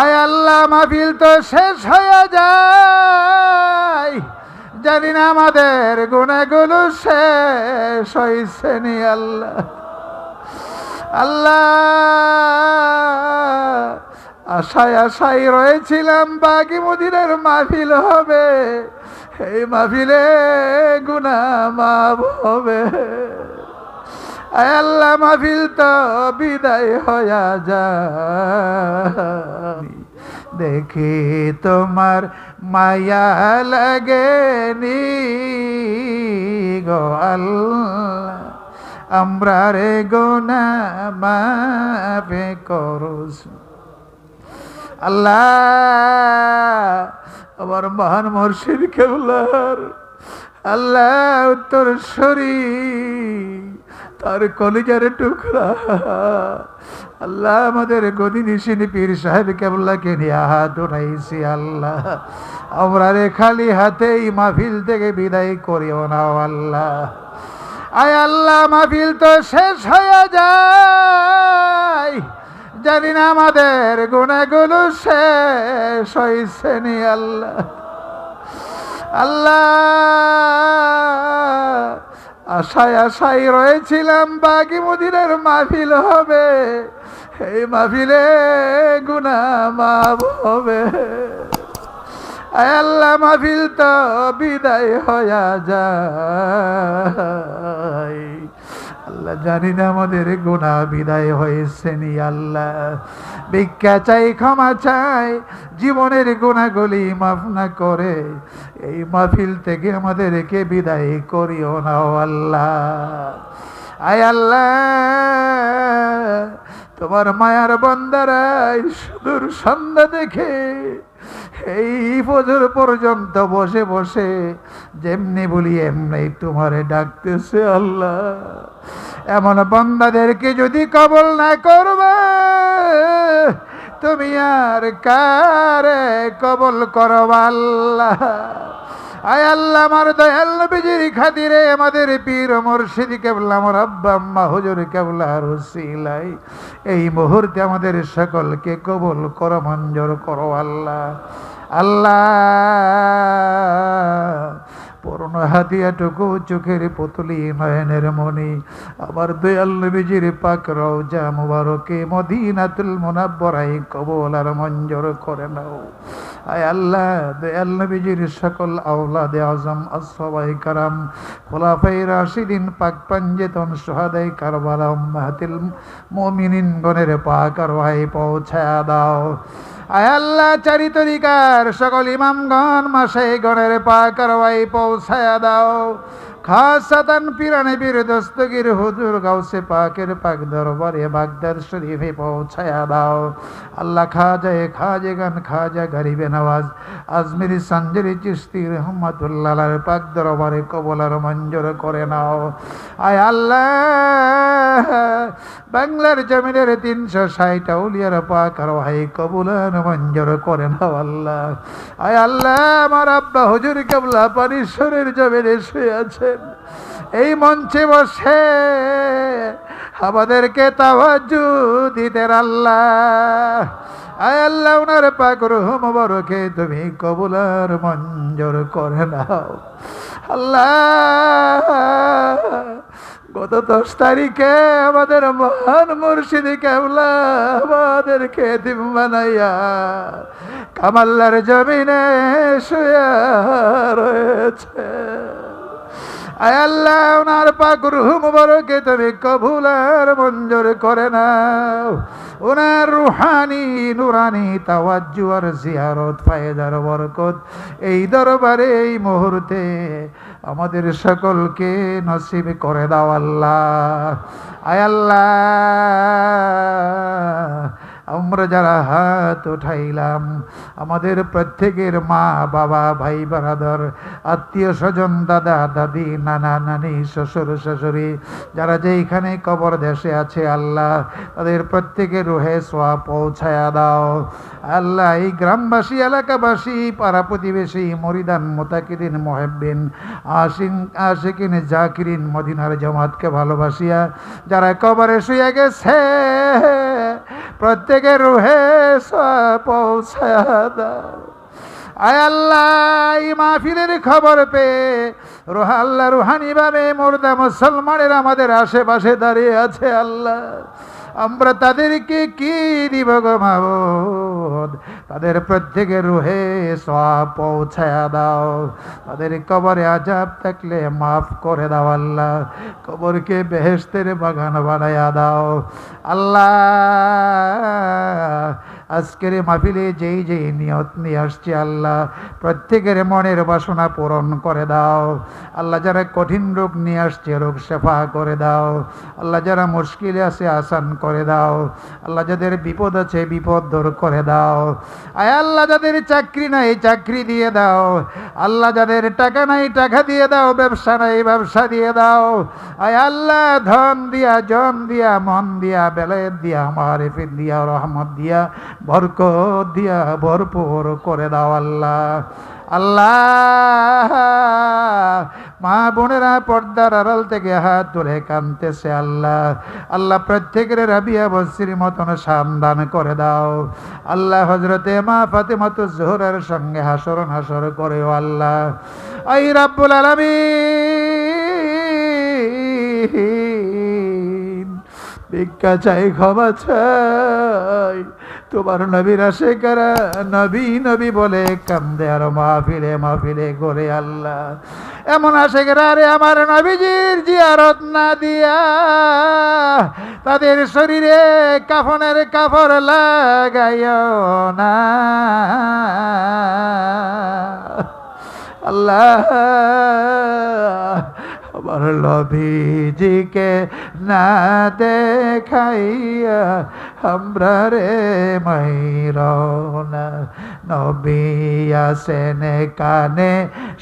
আয় আল্লাহ, মাহফিল তো শেষ হয়ে যায়। জানি না আমাদের গুণাগুলো শেষ হয়েছে নি আল্লাহ। আল্লাহ, আশায় আশায় রয়েছিলাম বাকি মদিনের মাহফিল হবে। এই মাহফিলে গুনা মাফ হবে। আল্লাহ মাহফিল তো বিদায় হয়ে যা। দেখি তোমার মায়া লাগেনি গো আল্লাহ। আমরা রে গোনা মাফে করস। আল্লাহ, আমার মহান মুর্শিদ কেবলার। আল্লাহ উত্তর শরী তার কলিজার টুকরা। আল্লাহ আমাদের গদি নিশিনী পীর সাহেব কেবলাকে নিয়ে হাত আল্লাহ। আমরা রে খালি হাতেই মাহফিল থেকে বিদায় করিও না, আল্লাহ। আয় আল্লাহ, মাহফিল তো শেষ হয়ে যায়। জানি না আমাদের গুণাগুলো শেষ হয়েছে নি, আল্লাহ। আল্লাহ। আশায় আশায় রয়েছিলাম, বাকি মদিনের মাহফিল হবে। এই মাহফিলে গুনা মাফ হবে। আল্লাহ, মাহফিল তো বিদায় হয়ে যায়। জানি না আমাদের গুণা বিদায় হয়েছে নি আল্লাহ। ভিক্ষা চাই, ক্ষমা চাই, জীবনের গুণাগুলি মাফ না করে এই মাহফিল থেকে আমাদেরকে বিদায় করিও না আল্লাহ। আয় আল্লাহ, তোমার মায়ার বন্দারাই সুদূর সন্ধ্যা দেখে এই ফজর পর্যন্ত বসে বসে যেমনি বলি এমনি তোমারে ডাকতেছে আল্লাহ। এমন বন্দাদেরকে যদি কবল না করবে, তুমি আর কারে কবল আল্লাহ? আয় আল্লাহ, আমার দয়াল নবীজির খাতিরে আমাদের পীর মুর্শিদ কেবলা, আমার আব্বা আম্মা, হুজুর কেবলা রসিলাই এই মুহূর্তে আমাদের সকলকে কবুল কর, মঞ্জুর করো আল্লাহ। আল্লাহ পূর্ণ হাতিয়াটুকু চোখের পুতলি নয়নের মনি আমার দয়াল নবীজির পাক রওজা মুবারকে মদিনাতুল মুনাব্বরাই কবুল আর মঞ্জুর করে নাও। আয় আল্লাহ, দয়াল নবীজির সকল আওলাদে আজম আসবাই কারাম খোলাফাই রাশিদিন, পাক পাঞ্জেতন সোহাদাই কারবালা, উম্মাহাতিল মুমিনিন গণের পাক আর পৌঁছায়া দাও। আয় আল্লাহ চারি তরিকার সকল ইমামগণ মাসে গণের পা কারবাই পৌঁছায়া দাও। খাসাতান পিরানে বীর দস্তগির হুজুর গাউসে পাকের পাক দরবারে বাগদাদ শরীফে পৌঁছায়া দাও। আল্লাহ খাজায়ে খাজে গান, খাজা গরিবে নওয়াজ। আজমিরি সঞ্জরি চিস্তি রহমতুল্লাহ পাক দরবারে কবলার মঞ্জুর করে নাও। আয় আল্লাহ, বাংলার জমিনের তিনশো ষাট উলিয়ার পাক আর ভাই কবুলার মঞ্জুর করে নাও আল্লাহ। আয় আল্লাহ, আমার আব্বা হুজুর কেবলা পানিশ্বরের জমিনে শুয়ে আছেন এই মঞ্চে বসে আমাদেরকে তাওয়াজু দিতেন আল্লাহ। আয় আল্লাহ ওনার পাক রহম বরকে তুমি কবুলার মঞ্জুর করে নাও। আল্লাহ, গত দশ তারিখে আমাদের মহান মুর্শিদি কেবলা আমাদেরকে দিম বানাইয়া কামাল্লার জমিনে শুয়ে রয়েছে। আয় আল্লাহ, ওনার পাক রুহ মুবারকে তুমি কবুলার মঞ্জুর করে নাও। ওনার রুহানি, নুরানি, তাওয়াজ্জু আর জিয়ারত, ফায়দার বরকত এই দরবারে, এই মুহূর্তে আমাদের সকলকে নসিব করে দাও আল্লাহ। আয় আল্লাহ আমরা যারা হাত উঠাইলাম, আমাদের প্রত্যেকের মা, বাবা, ভাই, বারাদর, আত্মীয় স্বজন, দাদা, দাদি, নানা, নানি, শ্বশুর, শাশুড়ি, যারা যেইখানে কবর দেশে আছে, আল্লাহ তাদের প্রত্যেকের রুহে সোয়া পৌঁছায়া দাও। আল্লাহ এই গ্রামবাসী, এলাকাবাসী, পাড়া প্রতিবেশী, মরিদান, মোতাকিদিন, মোহেব্বিন, আশিন, আশিকিন, জাকিরিন, মদিনার জমাতকে ভালোবাসিয়া, যারা কবরে শুয়ে গেছে প্রত্যেক প্রত্যেকে রুহে আয় আল্লাহ মাহফিলের খবর পেয়ে রোহা আল্লাহ রুহানি ভাবে মোর্দা মুসলমানের আমাদের আশেপাশে দাঁড়িয়ে আছে, আল্লাহ। আমরা তাদেরকে কি দিব গো তাদের প্রত্যেকের রুহে সব পৌঁছায়া দাও। তাদের কবরে আজাব থাকলে মাফ করে দাও আল্লাহ। কবরকে বেহেস্তের বাগান বানায়া দাও। আল্লাহ আজকের মাহফিলে যেই যেই নিয়ত নিয়ে আসছে আল্লাহ, প্রত্যেকের মনের বাসনা পূরণ করে দাও। আল্লাহ যারা কঠিন রোগ নিয়ে আসছে, রোগ শেফা করে দাও। আল্লাহ যারা মুশকিলে আছে, আসান করে দাও। আল্লাহ যাদের বিপদ আছে, বিপদ দূর করে দাও। আয় আল্লাহ যাদের চাকরি নাই, চাকরি দিয়ে দাও। আল্লাহ যাদের টাকা নাই, টাকা দিয়ে দাও। ব্যবসা নাই, ব্যবসা দিয়ে দাও। আয় আল্লাহ, ধন দিয়া, জন দিয়া, মন দিয়া বেলায়েত দিয়া, মারিফিত দিয়া, রহমত দিয়া বরকত দিয়া ভরপুর করে দাও আল্লাহ। আল্লাহ। মা বোনেরা পর্দার আড়াল থেকে হাত ধরে কানতেছে আল্লাহ। আল্লাহ প্রত্যেকের রাবিয়া বসির মতন সামদান করে দাও। আল্লাহ হজরতে মা ফাতেমাতু জোহরের সঙ্গে হাসর হাসর করে আল্লাহ। আই রাব্বুল আলামিন। ভিক্ষা চাই, ক্ষমা চাই। তোমার নবীর আসে কারা নবী নবী বলে কান্দে আর মাহফিলে মাহফিলে করে আল্লাহ। এমন আসে কারা রে আমার নবীজির জিয়ারত না দিয়া তাদের শরীরে কাফনের কাপড় লাগাইও না। আল্লাহ আমার লভিজিকে না দেখাইয়া আমরা রে মাইরনা। নবী আসেন কানে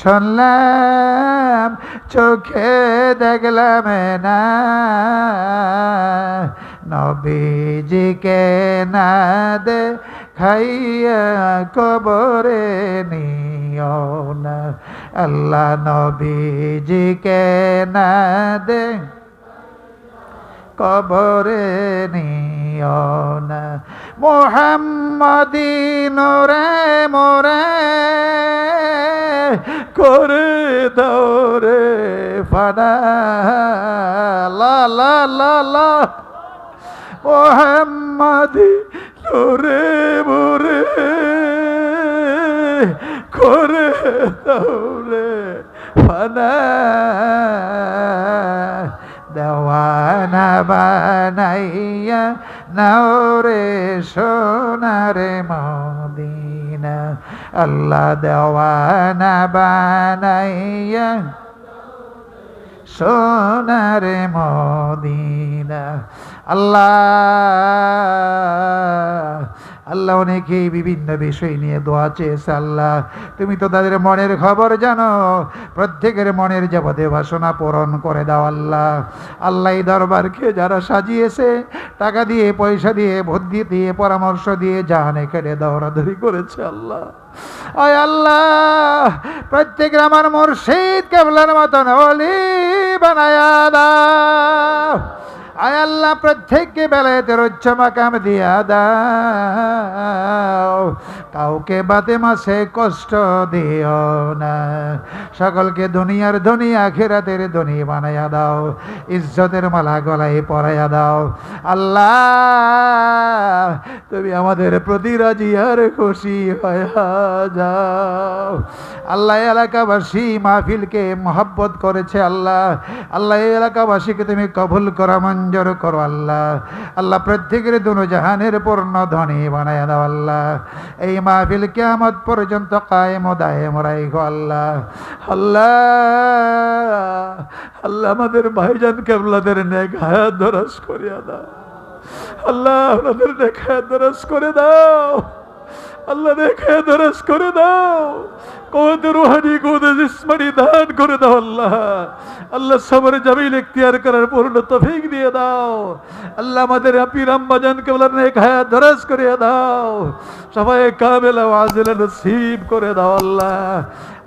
শুনলাম, চোখে দেখলাম না। নবীজিকে না দে খাইয়া কবরে নিও না। আল্লাহ নবীজিকে না দে। কবরে নিও না। মোহাম্মদিন রে মোরে করে দৌরে ফানা। লা লা লা লা। মোহাম্মদি নোরে মোরে করে দৌড়ে ফানা দেওয়ানা বানাইয়া নাওরে সোনারে মদিনা। আল্লাহ দেওয়ানা বানাইয়া সোনারে মদিনা আল্লাহ আল্লাহ অনেকেই বিভিন্ন বিষয় নিয়ে দোয়া চেয়েছে আল্লাহ। তুমি তো তাদের মনের খবর জানো। প্রত্যেকের মনের যাবতে বাসনা পূরণ করে দাও আল্লাহ। আল্লাহ দরবারকে যারা সাজিয়েছে, টাকা দিয়ে, পয়সা দিয়ে, বুদ্ধি দিয়ে, পরামর্শ দিয়ে জাহানে কেটে দৌড়াদৌড়ি করেছে আল্লাহ। আয় আল্লাহ প্রত্যেকের আমার মুর্শিদ কেবলার মতন অলি বানায়া দাও। আয় আল্লাহ প্রত্যেককে বেলায়েতের উচ্চ মাকাম দিয়া দাও। কাউকে বাতে মাসে কষ্ট দিও না। সকলকে দুনিয়ার ধনী, আখেরাতের ধনী বানাইয়া দাও। ইজ্জতের মালা গলায় পরাইয়া দাও। আল্লাহ, তুমি আমাদের প্রতি রাজি আর খুশি হয়ে যাও। আল্লাহ এলাকাবাসী মাহফিলকে মহাব্বত করেছে আল্লাহ। আল্লাহ এলাকাবাসীকে তুমি কবুল করা, মঞ্জুর করো আল্লাহ। আল্লাহ, প্রত্যেকের দুনো জাহানের পূর্ণ ধনী বানায় দাও আল্লাহ। এই মাহফিল কেমত পর্যন্ত কায়েম দায়েম রাইখ আল্লাহ। আল্লাহ। আল্লাহ আমাদের ভাইজান কেবলাদের নেক হায়াত দরাজ করিয়া দাও। আল্লাহ আমাদের নেক হায়াত দরাজ করে দাও। আল্লাহ দেখে দরস করে দাও। কোদ রুহানি কোদ জিসমানি দান করে দাও আল্লাহ। আল্লাহ সবর জামিল ইখতিয়ার করার পূর্ণ তফিক দিয়ে দাও। আল্লাহ আমাদের আপির আম্মাজান বলার নেক হায়াত দরস করে দাও। সবাই কামেলা ওয়াজিলা নসিব করে দাও আল্লাহ।